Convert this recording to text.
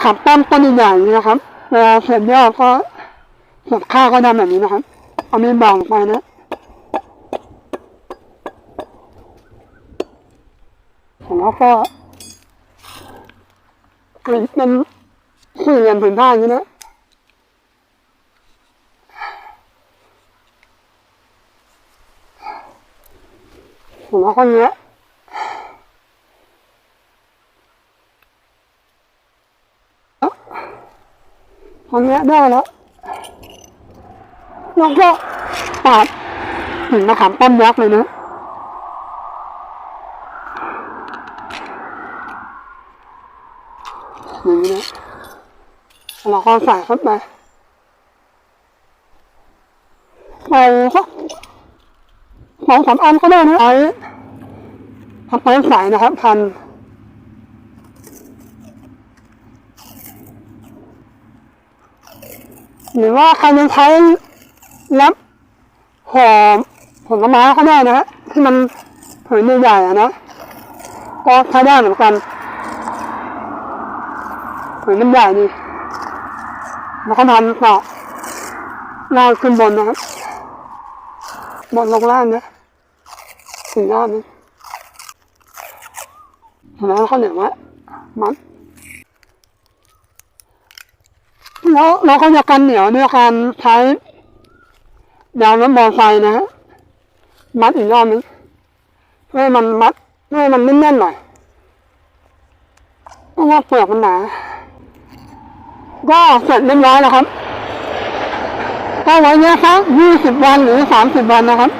ะขามป้อมต้นใหญ่ๆอย่างนี้นะครับเวลาเสร็จยอดก็เสร็จข้าวก็ทำแบบนี้นะครับ เอามีดบางลงไปนะแล้วก็กรีดเป็นสี่เหลี่ยมผืนผ้าอย่างนี้นะแล้วก็เนี้ย พอเนี้ได้แล้วแล้วก็ปาดถึงมะขามป้อมยักษ์เลยนะอย่างนี้นะเราก็ใส่เข้าไปใส่สักสองสามอันก็ได้นะไอ้ทำไปใส่นะครับพัน หรือว่าใครจะใช้รับห่อผลไม้ก็ได้นะฮะที่มันผืนใหญ่ๆอะนะก็ใช้ได้เหมือนกันผืนมันใหญ่ดีแล้วก็ทำต่อล่างขึ้นบนนะครับบนลงล่างนะสี่ด้านนะแล้วเขาเหนียวไว้มัด แล้วเราก็จะกันเหนียวด้วยการใช้ยางรถมอไซค์นะฮะมัดอีกรอบนึงเพื่อให้มันมัดเพื่อให้มันแน่นๆหน่อยเพราะว่าเปลือกมันหนาก็เสร็จเรียบร้อยแล้วครับก็ไว้เนี้ยครับยี่สิบวันหรือสามสิบวันนะครับ